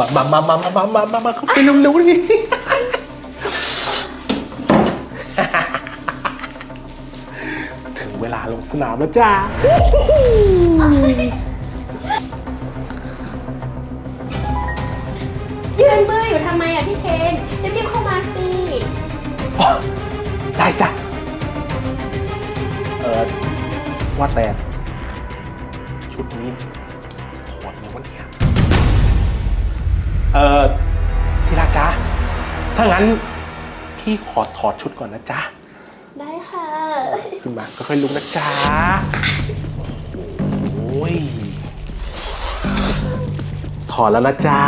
มามามามามามามามามาเข้าไปเร็วๆดิถึงเวลาลงสนามแล้วจ้ายืนมืออยู่ทำไมอะพี่เคนรีบๆเข้ามาสิอ๋อได้จ้ะเออว่าแต่ชุดนี้ถอดไหมวะเนี่ย เออที่รักจ้าถ้างั้นพี่ขอถอดชุดก่อนนะจ๊ะ ได้ค่ะ ขึ้นมาค่อยๆลุกนะจ๊ะ โอ้ย ถอดแล้วนะจ๊ะ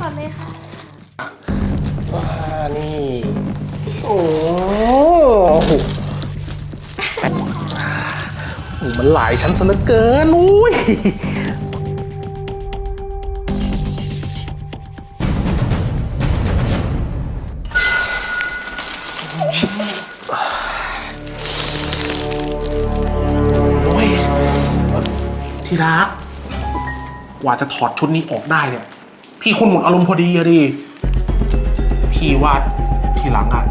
ถอดเลยค่ะว้านี่ โอ้โหมันหลายชั้นซะเหลือเกิน อุ้ย ที่รักกว่าจะถอดชุดนี้ออกได้เนี่ย พี่คนหมดอารมณ์พอดีอะดิพี่ว่าทีหลังอะ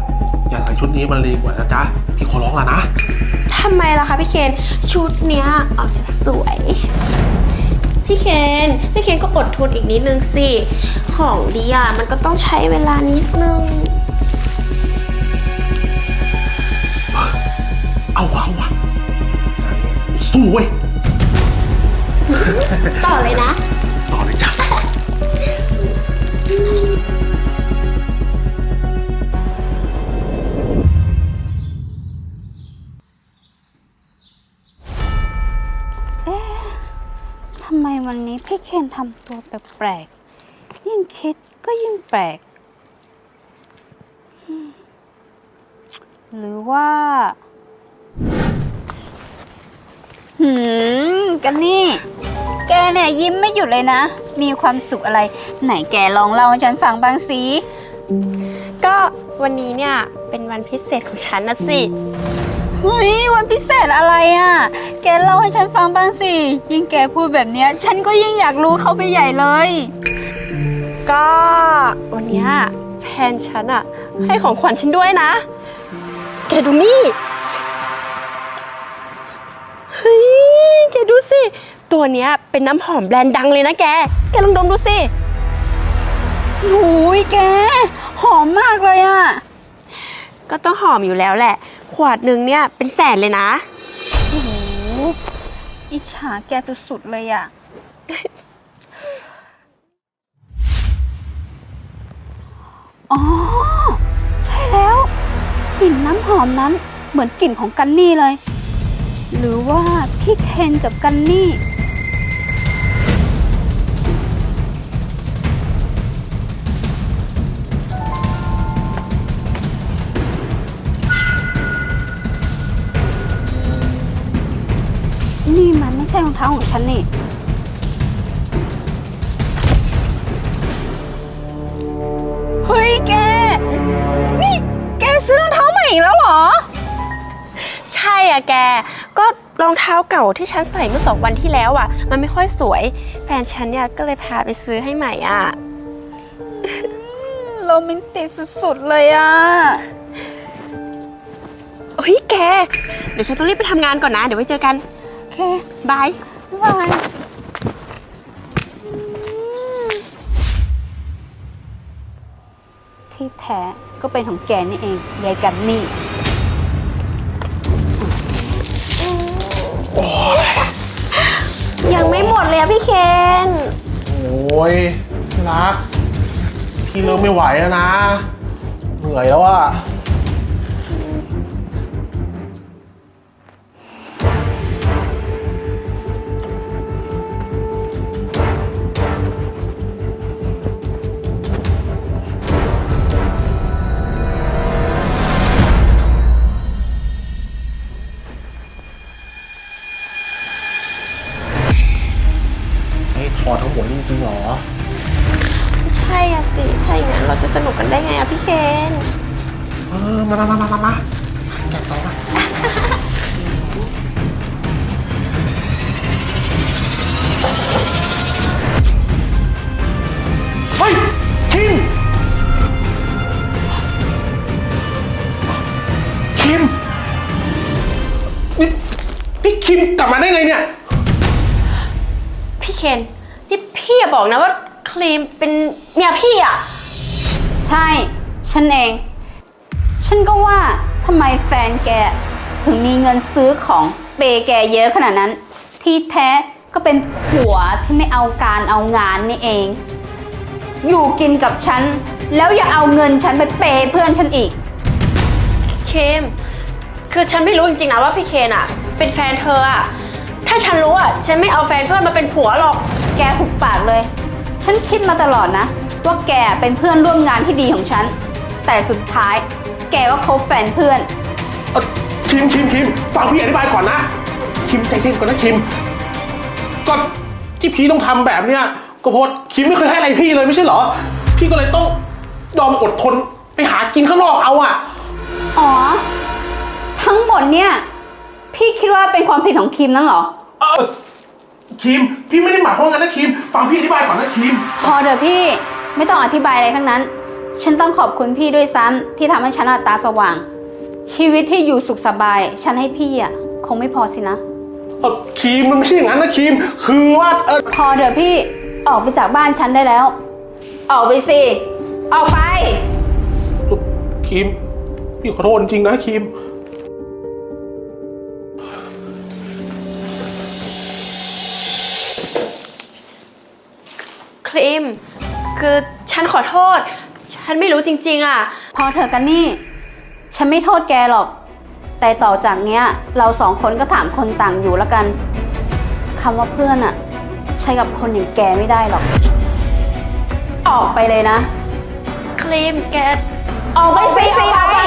อย่าใส่ชุดนี้มันเลยดีกว่านะจ๊ะพี่ขอร้องแล้วนะ ทำไมล่ะคะพี่เคนชุดเนี้ยออกจะสวย พี่เคนพี่เคนก็อดทนอีกนิดนึงสิ ของดีอะมันก็ต้องใช้เวลานิดนึง เอาวะเอาวะสู้เว้ย ต่อเลยนะ ต่อเลยจ้ะทำไมวันนี้พี่เคนทำตัวแปลกๆ ยิ่งคิดก็ยิ่งแปลกอืมหรือว่า หืม กันนี่ แกเนี่ยยิ้มไม่หยุดเลยนะ มีความสุขอะไร ไหนแกลองเล่าให้ฉันฟังบ้างสิ ก็วันนี้เนี่ยเป็นวันพิเศษของฉันนะสิ เฮ้ยวันพิเศษอะไรอะ่ะ แกเล่าให้ฉันฟังบ้างสิ ยิ่งแกพูดแบบเนี้ย ฉันก็ยิ่งอยากรู้เข้าไปใหญ่เลย ก็วันเนี้ยแฟนฉันอะให้ของขวัญฉันด้วยนะ แกดูนี่ เฮ้ย แกดูสิ ตัวเนี้ยเป็นน้ำหอมแบรนด์ดังเลยนะแก แกลองดมดูสิหูยแก หอมมากเลยอะ่ะก็ต้องหอมอยู่แล้วแหละ ขวดหนึ่งเนี่ยเป็นแสนเลยนะ โอ้โหอิจฉาแกสุดๆเลยอะ่ะอ๋อ ใช่แล้วกลิ่นน้ำหอมนั้นเหมือนกลิ่นของกันนี่เลย หรือว่าพี่เคนกับกันนี่นี่ เท้าของฉันนี่ เฮ้ยแก นี่แกซื้อรองเท้าใหม่อีกแล้วเหรอ ใช่อะแก ก็รองเท้าเก่าที่ฉันใส่เมื่อสองวันที่แล้วอะมันไม่ค่อยสวย แฟนฉันเนี่ยก็เลยพาไปซื้อให้ใหม่อะโรแมนติกสุดๆเลยอะเฮ้ยแก เดี๋ยวฉันต้องรีบไปทำงานก่อนนะ เดี๋ยวไว้เจอกันโอ เคบายบ๊ายบายที่แท้ก็เป็นของแกนี่เองยายกันนี่ ยังไม่หมดเลยอะพี่เคน โอ้ยที่รัก พี่เริ่มไม่ไหวแล้วนะ เหนื่อยแล้วอะ มามามามามามาแกะต่อมาเฮ้ยคิมคิมนี่นี่คิมกลับมาได้ไงเนี่ย พี่เคนนี่พี่อย่าบอกนะว่าครีมเป็นเมียพี่อะ ใช่ ฉันเอง ฉันก็ว่าทำไมแฟนแกถึงมีเงินซื้อของเปย์แกเยอะขนาดนั้น ที่แท้ก็เป็นผัวที่ไม่เอาการเอางานนี่เอง อยู่กินกับฉัน แล้วอย่าเอาเงินฉันไปเปย์เพื่อนฉันอีก เคม คือฉันไม่รู้จริงๆนะว่าพี่เคนอะเป็นแฟนเธออะถ้าฉันรู้อะฉันไม่เอาแฟนเพื่อนมาเป็นผัวหรอก แกหุบปากเลย ฉันคิดมาตลอดนะ ว่าแกเป็นเพื่อนร่วมงานที่ดีของฉัน แต่สุดท้าย แกก็คบแฟนเพื่อน เอ่อคิมคิมคิมฟังพี่อธิบายก่อนนะ คิมใจเย็นก่อนนะคิม ก็ที่พี่ต้องทำแบบเนี้ยก็เพราะคิมไม่เคยให้อะไรพี่เลยไม่ใช่เหรอ พี่ก็เลยต้องยอมอดทนไปหากินข้างนอกเอาอะอ๋อ ทั้งหมดเนี่ย พี่คิดว่าเป็นความผิดของคิมนั่นเหรอ เออคิม พี่ไม่ได้หมายความงั้นนะคิม ฟังพี่อธิบายก่อนนะคิม พอเถอะพี่ไม่ต้องอธิบายอะไรทั้งนั้น ฉันต้องขอบคุณพี่ด้วยซ้ำที่ทำให้ฉันอะตาสว่าง ชีวิตที่อยู่สุขสบาย ฉันให้พี่อะคงไม่พอสินะ เออคิมมันไม่ใช่อย่างนั้นนะคิมคือว่าเออพอเถอะพี่ออกไปจากบ้านฉันได้แล้ว ออกไปสิ ออกไปคิมพี่ขอโทษจริงนะคิมครีม คือฉันขอโทษ ฉันไม่รู้จริงๆอะพอเถอะกันนี่ ฉันไม่โทษแกหรอก แต่ต่อจากเนี้ย เราสองคนก็ต่างคนต่างอยู่แล้วกันคำว่าเพื่อนอะใช้กับคนอย่างแกไม่ได้หรอก ออกไปเลยนะ ครีมแก ออกไปสิออกไป